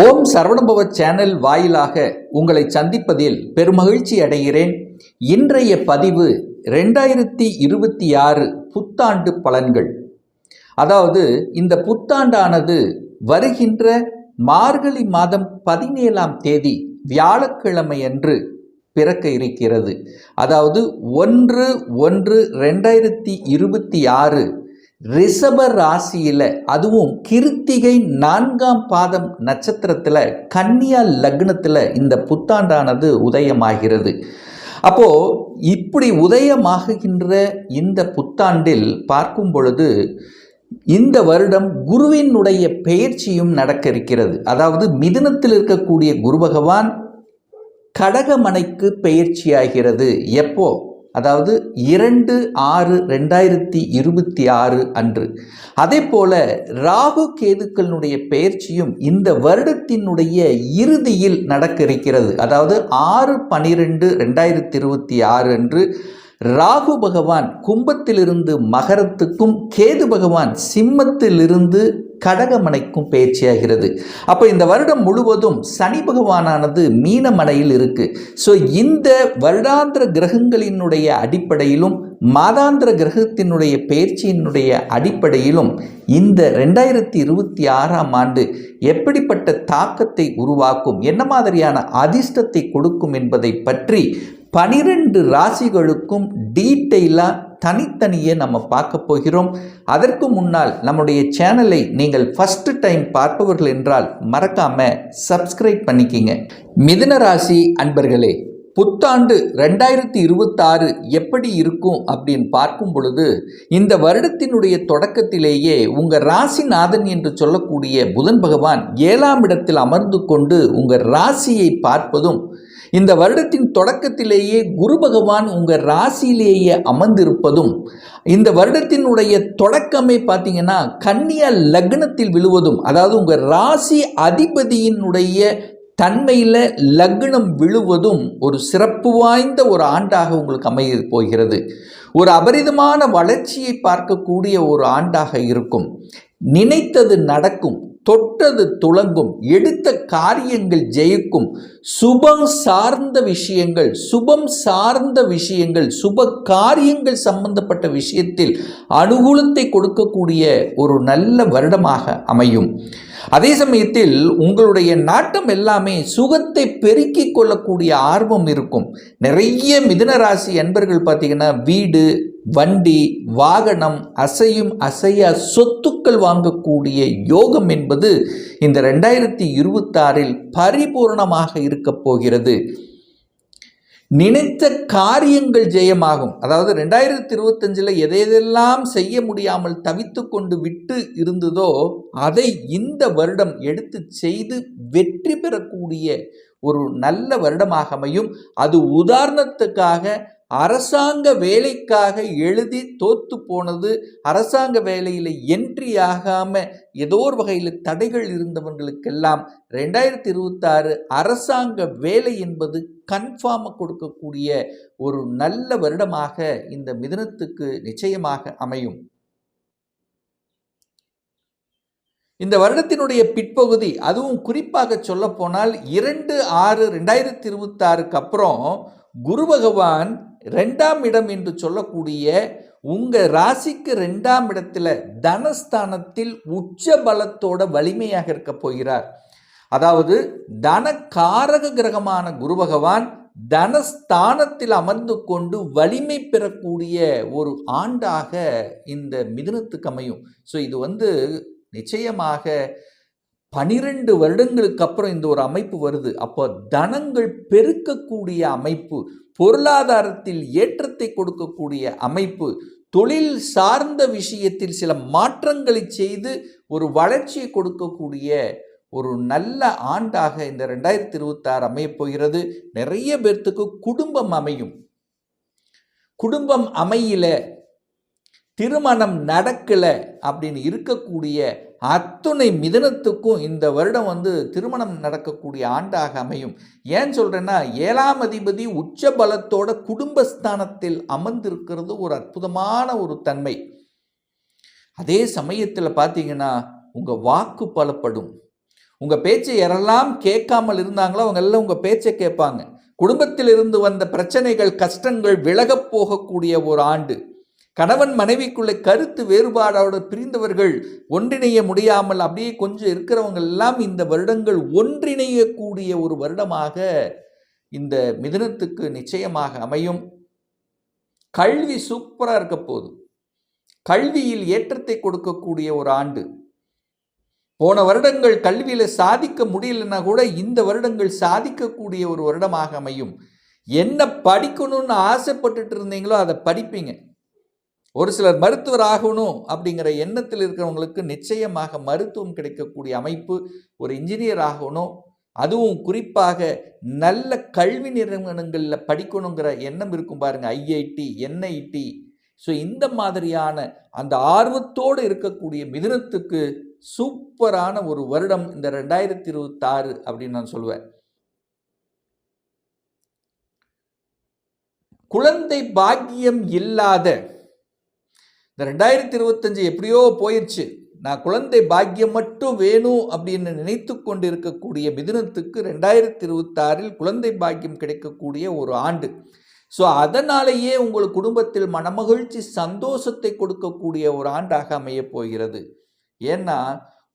ஓம் Saravanabhava channel வாயிலாக உங்களை சந்திப்பதில் பெருமகிழ்ச்சி அடைகிறேன். இன்றைய பதிவு ரெண்டாயிரத்தி இருபத்தி ஆறு புத்தாண்டு பலன்கள். அதாவது இந்த புத்தாண்டானது வருகின்ற மார்கழி மாதம் பதினேழாம் தேதி வியாழக்கிழமை அன்று பிறக்க இருக்கிறது. அதாவது ஒன்று ஒன்று ரெண்டாயிரத்தி இருபத்தி ஆறு ரிஷப ராசியில் அதுவும் கிருத்திகை நான்காம் பாதம் நட்சத்திரத்தில் கன்னியா லக்னத்தில் இந்த புத்தாண்டானது உதயமாகிறது. அப்போ இப்படி உதயமாகுகின்ற இந்த புத்தாண்டில் பார்க்கும் பொழுது இந்த வருடம் குருவினுடைய பெயர்ச்சியும் நடக்க இருக்கிறது அதாவது மிதுனத்தில் இருக்கக்கூடிய குரு பகவான் கடகமனைக்கு பெயர்ச்சியாகிறது. எப்போ? அதாவது இரண்டு ஆறு ரெண்டாயிரத்தி இருபத்தி ஆறு அன்று. அதே போல ராகு கேதுக்களினுடைய பெயர்ச்சியும் இந்த வருடத்தினுடைய இறுதியில் நடக்க இருக்கிறது அதாவது ஆறு பனிரெண்டு ரெண்டாயிரத்தி இருபத்தி ஆறு அன்று ராகு பகவான் கும்பத்திலிருந்து மகரத்துக்கும் கேது பகவான் சிம்மத்திலிருந்து கடகமனைக்கும் பயிற்சியாகிறது அப்போ இந்த வருடம் முழுவதும் சனி பகவானானது மீனமனையில் இருக்கு. ஸோ இந்த வருடாந்திர கிரகங்களினுடைய அடிப்படையிலும் மாதாந்திர கிரகத்தினுடைய பயிற்சியினுடைய அடிப்படையிலும் இந்த ரெண்டாயிரத்தி இருபத்தி ஆறாம் ஆண்டு எப்படிப்பட்ட தாக்கத்தை உருவாக்கும் என்ன மாதிரியான அதிர்ஷ்டத்தை கொடுக்கும் என்பதை பற்றி பனிரெண்டு ராசிகளுக்கும் டீட்டெயிலாக தனித்தனியே நம்ம பார்க்க போகிறோம். அதற்கு முன்னால் நம்முடைய சேனலை நீங்கள் ஃபஸ்ட்டு டைம் பார்ப்பவர்கள் என்றால் மறக்காம சப்ஸ்கிரைப் பண்ணிக்கிங்க. மிதுன ராசி அன்பர்களே புத்தாண்டு ரெண்டாயிரத்தி இருபத்தாறு எப்படி இருக்கும் அப்படின்னு பார்க்கும் பொழுது இந்த வருடத்தினுடைய தொடக்கத்திலேயே உங்கள் ராசிநாதன் என்று சொல்லக்கூடிய புதன் பகவான் ஏழாம் இடத்தில் அமர்ந்து கொண்டு உங்கள் ராசியை பார்ப்பதும் இந்த வருடத்தின் தொடக்கத்திலேயே குரு பகவான் உங்கள் ராசியிலேயே அமர்ந்திருப்பதும் இந்த வருடத்தினுடைய தொடக்கமே பார்த்தீங்கன்னா கன்னியா லக்னத்தில் விழுவதும் அதாவது உங்கள் ராசி அதிபதியினுடைய தன்மையில் லக்னம் விழுவதும் ஒரு சிறப்பு வாய்ந்த ஒரு ஆண்டாக உங்களுக்கு அமைய போகிறது. ஒரு அபரிதமான வளர்ச்சியை பார்க்கக்கூடிய ஒரு ஆண்டாக இருக்கும். நினைத்தது நடக்கும். தொட்டது துளங்கும் எடுத்த காரியங்கள் ஜெயிக்கும் சுபம் சார்ந்த விஷயங்கள் சுபம் சார்ந்த விஷயங்கள் சுப காரியங்கள் சம்பந்தப்பட்ட விஷயத்தில் அனுகூலத்தை கொடுக்கக்கூடிய ஒரு நல்ல வருடமாக அமையும். அதே சமயத்தில் உங்களுடைய நாட்டம் எல்லாமே சுகத்தை பெருக்கிக் கொள்ளக்கூடிய ஆர்வம் இருக்கும். நிறைய மிதுனராசி அன்பர்கள் பார்த்தீங்கன்னா வீடு வண்டி வாகனம் அசையும் அசையா சொத்துக்கள் வாங்கக்கூடிய யோகம் என்பது இந்த ரெண்டாயிரத்தி இருபத்தாறில் பரிபூர்ணமாக இருக்கப் போகிறது. நினைத்த காரியங்கள் ஜெயமாகும். அதாவது ரெண்டாயிரத்தி இருபத்தஞ்சில் எதை எதெல்லாம் செய்ய முடியாமல் தவித்து கொண்டு விட்டு இருந்ததோ அதை இந்த வருடம் எடுத்து செய்து வெற்றி பெறக்கூடிய ஒரு நல்ல வருடமாக அமையும். அது உதாரணத்துக்காக அரசாங்க வேலைக்காக எழுதி தோத்து போனது அரசாங்க வேலையில் என்ட்ரி ஆகாமல் ஏதோ ஒரு வகையில் தடைகள் இருந்தவங்களுக்கெல்லாம் ரெண்டாயிரத்தி இருபத்தாறு அரசாங்க வேலை என்பது கன்ஃபார்மாக கொடுக்கக்கூடிய ஒரு நல்ல வருடமாக இந்த மிதனத்துக்கு நிச்சயமாக அமையும். இந்த வருடத்தினுடைய பிற்பகுதி அதுவும் குறிப்பாக சொல்ல போனால் இரண்டு ஆறு ரெண்டாயிரத்தி இருபத்தாறுக்கு அப்புறம் குரு பகவான் ரெண்டாம் இடம் என்று சொல்லக்கூடிய உங்கள் ராசிக்கு ரெண்டாம் இடத்துல தனஸ்தானத்தில் உச்ச பலத்தோட வலிமையாக இருக்க போகிறார். அதாவது தன காரக கிரகமான குரு பகவான் தனஸ்தானத்தில் அமர்ந்து கொண்டு வலிமை பெறக்கூடிய ஒரு ஆண்டாக இந்த மிதுனத்துக்கு அமையும். ஸோ இது வந்து நிச்சயமாக பனிரெண்டு வருடங்களுக்கு அப்புறம் இந்த ஒரு அமைப்பு வருது. அப்போ தனங்கள் பெருக்கக்கூடிய அமைப்பு பொருளாதாரத்தில் ஏற்றத்தை கொடுக்கக்கூடிய அமைப்பு தொழில் சார்ந்த விஷயத்தில் சில மாற்றங்களை செய்து ஒரு வளர்ச்சியை கொடுக்கக்கூடிய ஒரு நல்ல ஆண்டாக இந்த ரெண்டாயிரத்தி இருபத்தாறு அமையப் போகிறது. நிறைய பேர்த்துக்கு குடும்பம் அமையும். குடும்பம் அமையல திருமணம் நடக்கலை அப்படின்னு இருக்கக்கூடிய அத்துணை மிதனத்துக்கும் இந்த வருடம் வந்து திருமணம் நடக்கக்கூடிய ஆண்டாக அமையும். ஏன் சொல்கிறேன்னா ஏழாம் அதிபதி உச்ச பலத்தோட குடும்பஸ்தானத்தில் அமர்ந்திருக்கிறது ஒரு அற்புதமான ஒரு தன்மை. அதே சமயத்தில் பார்த்தீங்கன்னா உங்கள் வாக்கு பலப்படும். உங்கள் பேச்சை யாரெல்லாம் கேட்காமல் இருந்தாங்களோ அவங்க எல்லாம் உங்கள் பேச்சை கேட்பாங்க. குடும்பத்தில் இருந்து வந்த பிரச்சனைகள் கஷ்டங்கள் விலகப் போகக்கூடிய ஒரு ஆண்டு. கணவன் மனைவிக்குள்ளே கருத்து வேறுபாடோடு பிரிந்தவர்கள் ஒன்றிணைய முடியாமல் அப்படியே கொஞ்சம் இருக்கிறவங்க எல்லாம் இந்த வருடங்கள் ஒன்றிணையக்கூடிய ஒரு வருடமாக இந்த மிதனத்துக்கு நிச்சயமாக அமையும். கல்வி சூப்பராக இருக்க போகுது. கல்வியில் ஏற்றத்தை கொடுக்கக்கூடிய ஒரு ஆண்டு. போன வருடங்கள் கல்வியில் சாதிக்க முடியலன்னா கூட இந்த வருடங்கள் சாதிக்கக்கூடிய ஒரு வருடமாக அமையும். என்ன படிக்கணும்னு ஆசைப்பட்டுட்டு இருந்தீங்களோ அதை படிப்பீங்க. ஒரு சிலர் மருத்துவர் ஆகணும் அப்படிங்கிற எண்ணத்தில் இருக்கிறவங்களுக்கு நிச்சயமாக மருத்துவம் கிடைக்கக்கூடிய அமைப்பு ஒரு இன்ஜினியர் ஆகணும். அதுவும் குறிப்பாக நல்ல கல்வி நிறுவனங்களில் படிக்கணுங்கிற எண்ணம் இருக்கும் பாருங்கள் ஐஐடி என்ஐடி. ஸோ இந்த மாதிரியான அந்த ஆர்வத்தோடு இருக்கக்கூடிய மிதுனத்துக்கு சூப்பரான ஒரு வருடம் இந்த ரெண்டாயிரத்தி இருபத்தாறு அப்படின்னு நான் சொல்லுவேன் குழந்தை பாக்கியம் இல்லாத இந்த ரெண்டாயிரத்தி இருபத்தஞ்சு எப்படியோ போயிடுச்சு நான் குழந்தை பாக்கியம் மட்டும் வேணும் அப்படின்னு நினைத்து கொண்டு இருக்கக்கூடிய மிதுனத்துக்கு ரெண்டாயிரத்தி இருபத்தாறில் குழந்தை பாக்கியம் கிடைக்கக்கூடிய ஒரு ஆண்டு. ஸோ அதனாலேயே உங்கள் குடும்பத்தில் மனமகிழ்ச்சி சந்தோஷத்தை கொடுக்கக்கூடிய ஒரு ஆண்டாக அமையப் போகிறது. ஏன்னா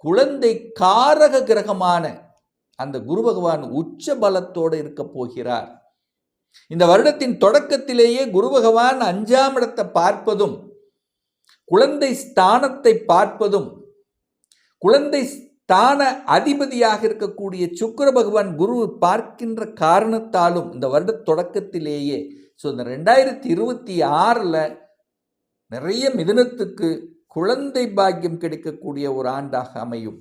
குழந்தை காரக கிரகமான அந்த குரு பகவான் உச்ச பலத்தோடு இருக்க போகிறார். இந்த வருடத்தின் தொடக்கத்திலேயே குரு பகவான் அஞ்சாம் இடத்தை பார்ப்பதும் குழந்தை ஸ்தானத்தை பார்ப்பதும் குழந்தை ஸ்தான அதிபதியாக இருக்கக்கூடிய சுக்கர பகவான் குரு பார்க்கின்ற காரணத்தாலும் இந்த வருட தொடக்கத்திலேயே ஸோ இந்த ரெண்டாயிரத்தி இருபத்தி ஆறில் நிறைய மிதனத்துக்கு குழந்தை பாக்கியம் கிடைக்கக்கூடிய ஒரு ஆண்டாக அமையும்.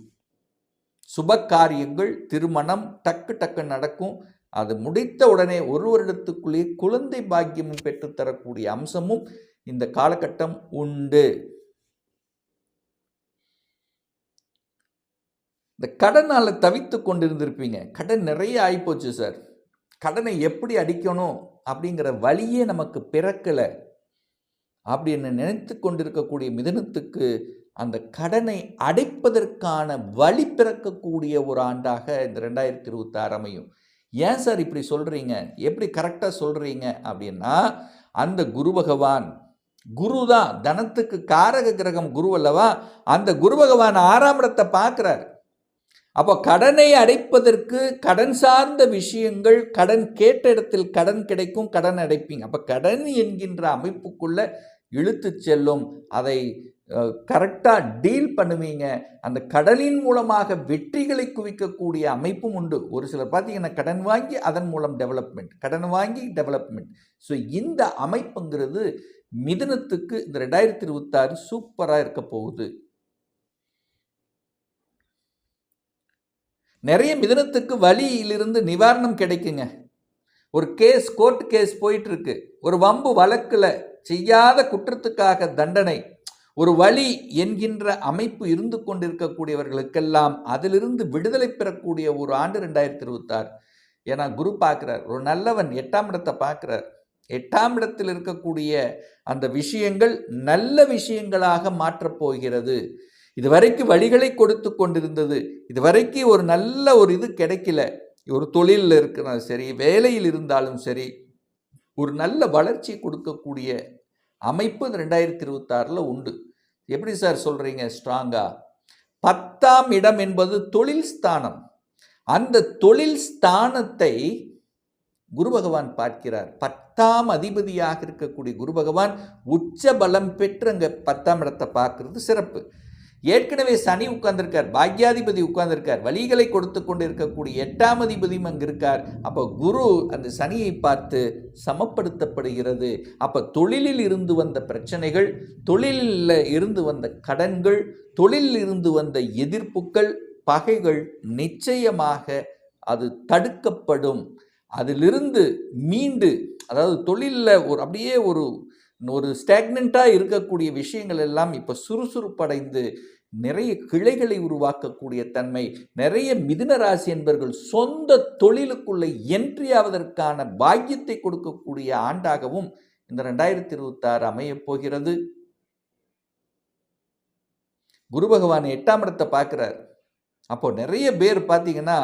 சுப காரியங்கள் திருமணம் டக்கு டக்கு நடக்கும். அது முடித்த உடனே ஒரு வருடத்துக்குள்ளேயே குழந்தை பாக்கியமும் பெற்றுத்தரக்கூடிய அம்சமும் இந்த காலகட்டம் உண்டு. இந்த கடனால் தவித்து கொண்டிருந்திருப்பீங்க. கடன் நிறைய ஆகிப்போச்சு சார் கடனை எப்படி அடிக்கணும் அப்படிங்கிற வழியே நமக்கு பிறக்கலை. அப்படின்னு நினைத்து கொண்டிருக்கக்கூடிய மிதனத்துக்கு அந்த கடனை அடைப்பதற்கான வழி பிறக்கக்கூடிய ஒரு ஆண்டாக இந்த ரெண்டாயிரத்தி இருபத்தாறு அமையும். ஏன் சார் இப்படி சொல்கிறீங்க எப்படி கரெக்டாக சொல்கிறீங்க அப்படின்னா அந்த குரு பகவான் குரு தான். தனத்துக்கு காரக கிரகம் குரு அல்லவா? அந்த குரு பகவான் ஆறாம் இடத்தை பார்க்குறார். அப்போ கடனை அடைப்பதற்கு கடன் சார்ந்த விஷயங்கள் கடன் கேட்ட இடத்தில் கடன் கிடைக்கும் கடன் அடைப்பீங்க. அப்போ கடன் என்கின்ற அமைப்புக்குள்ளே இழுத்து செல்லும் அதை கரெக்டாக டீல் பண்ணுவீங்க. அந்த கடலின் மூலமாக வெற்றிகளை குவிக்கக்கூடிய அமைப்பும் உண்டு. ஒரு சிலர் பார்த்தீங்கன்னா கடன் வாங்கி அதன் மூலம் டெவலப்மெண்ட் கடன் வாங்கி டெவலப்மெண்ட் ஸோ இந்த அமைப்புங்கிறது மிதனத்துக்கு இந்த ரெண்டாயிரத்தி இருபத்தாறு சூப்பராக இருக்க போகுது. நிறைய மிதனத்துக்கு வழியிலிருந்து நிவாரணம் கிடைக்குங்க. ஒரு கேஸ் கோர்ட் கேஸ் போயிட்டு இருக்கு ஒரு வம்பு வழக்கில் செய்யாத குற்றத்துக்காக தண்டனை ஒரு வழி என்கின்ற அமைப்பு இருந்து கொண்டிருக்கக்கூடியவர்களுக்கெல்லாம் அதிலிருந்து விடுதலை பெறக்கூடிய ஒரு ஆண்டு ரெண்டாயிரத்தி இருபத்தாறு. ஏன்னா குரு பார்க்குறார் ஒரு நல்லவன் எட்டாம் இடத்தை பார்க்குறார். எட்டாம் இடத்தில் இருக்கக்கூடிய அந்த விஷயங்கள் நல்ல விஷயங்களாக மாற்றப் போகிறது. இதுவரைக்கும் வழிகளை கொடுத்து கொண்டிருந்தது. இதுவரைக்கு ஒரு நல்ல ஒரு இது கிடைக்கல. ஒரு தொழிலில் இருக்கிற சரி வேலையில் இருந்தாலும் சரி ஒரு நல்ல வளர்ச்சி கொடுக்கக்கூடிய அமைப்பு இந்த ரெண்டாயிரத்தி இருபத்தாறில் உண்டு. எப்படி சார் சொல்கிறீங்க ஸ்ட்ராங்காக பத்தாம் இடம் என்பது தொழில் ஸ்தானம். அந்த தொழில் ஸ்தானத்தை குரு பகவான் பார்க்கிறார். பத்தாம் அதிபதியாக இருக்கக்கூடிய குரு பகவான் உச்ச பலம் பெற்று அங்கே பத்தாம் இடத்தை பார்க்கறது சிறப்பு. ஏற்கனவே சனி உட்கார்ந்திருக்கார் பாக்யாதிபதி உட்கார்ந்திருக்கார் வழிகளை கொடுத்து கொண்டு இருக்கக்கூடிய எட்டாம் அதிபதியும் அங்கே இருக்கார். அப்போ குரு அந்த சனியை பார்த்து சமப்படுத்தப்படுகிறது. அப்போ தொழிலில் இருந்து வந்த பிரச்சனைகள் தொழிலில் இருந்து வந்த கடன்கள் தொழிலில் இருந்து வந்த எதிர்ப்புகள் பகைகள் நிச்சயமாக அது தடுக்கப்படும். அதிலிருந்து மீண்டு அதாவது தொழிலில் ஒரு அப்படியே ஒரு ஒரு ஸ்டாக்னண்ட்டாக இருக்கக்கூடிய விஷயங்கள் எல்லாம் இப்போ சுறுசுறுப்படைந்து நிறைய கிளைகளை உருவாக்கக்கூடிய தன்மை நிறைய மிதுன ராசி என்பவர்கள் சொந்த தொழிலுக்குள்ளே என்ட்ரி ஆவதற்கான பாக்கியத்தை கொடுக்கக்கூடிய ஆண்டாகவும் இந்த ரெண்டாயிரத்தி இருபத்தாறு அமையப் போகிறது. குரு பகவான் எட்டாம் இடத்தை பார்க்குறார். அப்போ நிறைய பேர் பார்த்தீங்கன்னா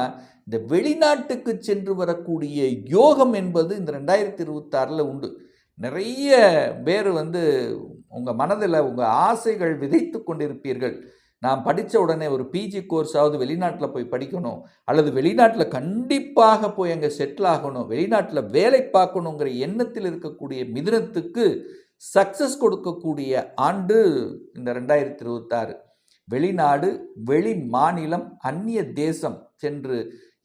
இந்த வெளிநாட்டுக்கு சென்று வரக்கூடிய யோகம் என்பது இந்த ரெண்டாயிரத்தி இருபத்தாறில் உண்டு. நிறைய பேர் வந்து உங்கள் மனதில் உங்கள் ஆசைகள் விதைத்து கொண்டிருப்பீர்கள். நான் படித்த உடனே ஒரு பிஜி கோர்ஸாவது வெளிநாட்டில் போய் படிக்கணும். அல்லது வெளிநாட்டில் கண்டிப்பாக போய் அங்கே செட்டில் ஆகணும். வெளிநாட்டில் வேலை பார்க்கணுங்கிற எண்ணத்தில் இருக்கக்கூடிய மிதனத்துக்கு சக்ஸஸ் கொடுக்கக்கூடிய ஆண்டு இந்த ரெண்டாயிரத்தி இருபத்தாறு வெளிநாடு வெளி மாநிலம் அந்நிய தேசம். சென்று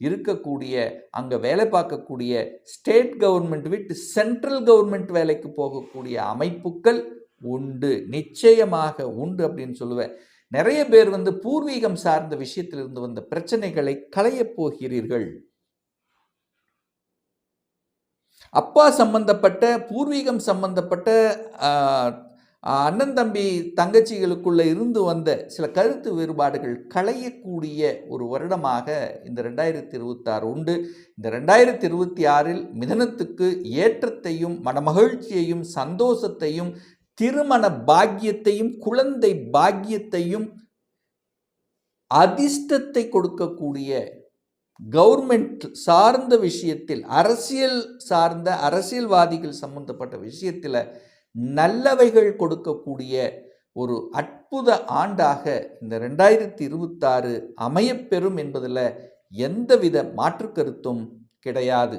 இருக்கக்கூடிய அங்கே வேலை பார்க்கக்கூடிய ஸ்டேட் கவர்மெண்ட் விட்டு சென்ட்ரல் கவர்மெண்ட் வேலைக்கு போகக்கூடிய அமைப்புகள் உண்டு. நிச்சயமாக உண்டு அப்படின்னு சொல்லுவேன். நிறைய பேர் வந்து பூர்வீகம் சார்ந்த விஷயத்திலிருந்து வந்த பிரச்சனைகளை களையப் போகிறீர்கள். அப்பா சம்பந்தப்பட்ட பூர்வீகம் சம்பந்தப்பட்ட அண்ணன் தம்பி தங்கச்சிகளுக்குள்ளே இருந்து வந்த சில கருத்து வேறுபாடுகள் களையக்கூடிய ஒரு வருடமாக இந்த ரெண்டாயிரத்தி இருபத்தாறு உண்டு. இந்த ரெண்டாயிரத்தி இருபத்தி ஆறில் மிதனத்துக்கு ஏற்றத்தையும் மனமகிழ்ச்சியையும் சந்தோஷத்தையும் திருமண பாக்கியத்தையும் குழந்தை பாக்கியத்தையும் அதிர்ஷ்டத்தை கொடுக்கக்கூடிய கவர்மெண்ட் சார்ந்த விஷயத்தில் அரசியல் சார்ந்த அரசியல்வாதிகள் சம்பந்தப்பட்ட விஷயத்தில் நல்லவைகள் கொடுக்கக்கூடிய ஒரு அற்புத ஆண்டாக இந்த ரெண்டாயிரத்தி இருபத்தாறு அமையப்பெறும் என்பதில் எந்தவித மாற்று கருத்தும் கிடையாது.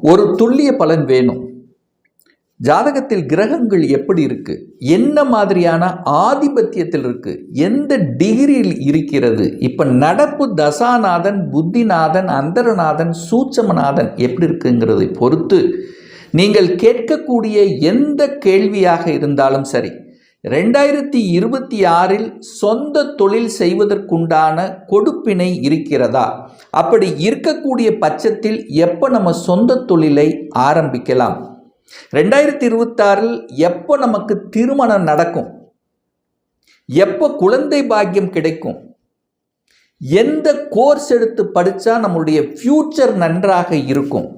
ஒரு துல்லிய பலன் வேணும். ஜாதகத்தில் கிரகங்கள் எப்படி இருக்கு? என்ன மாதிரியான ஆதிபத்தியத்தில் இருக்கு? எந்த டிகிரியில் இருக்கிறது? இப்ப நடப்பு தசாநாதன் புத்திநாதன் அந்தரநாதன் சூட்சமநாதன் எப்படி இருக்குங்கிறதை பொறுத்து நீங்கள் கேட்கக்கூடிய எந்த கேள்வியாக இருந்தாலும் சரி ரெண்டாயிரத்தி இருபத்தி ஆறில் சொந்த தொழில் செய்வதற்குண்டான கொடுப்பினை இருக்கிறதா? அப்படி இருக்கக்கூடிய பட்சத்தில் எப்போ நம்ம சொந்த தொழிலை ஆரம்பிக்கலாம்? ரெண்டாயிரத்தி இருபத்தாறில் எப்போ நமக்கு திருமணம் நடக்கும்? எப்போ குழந்தை பாக்கியம் கிடைக்கும்? எந்த கோர்ஸ் எடுத்து படித்தா நம்மளுடைய ஃப்யூச்சர் நன்றாக இருக்கும்?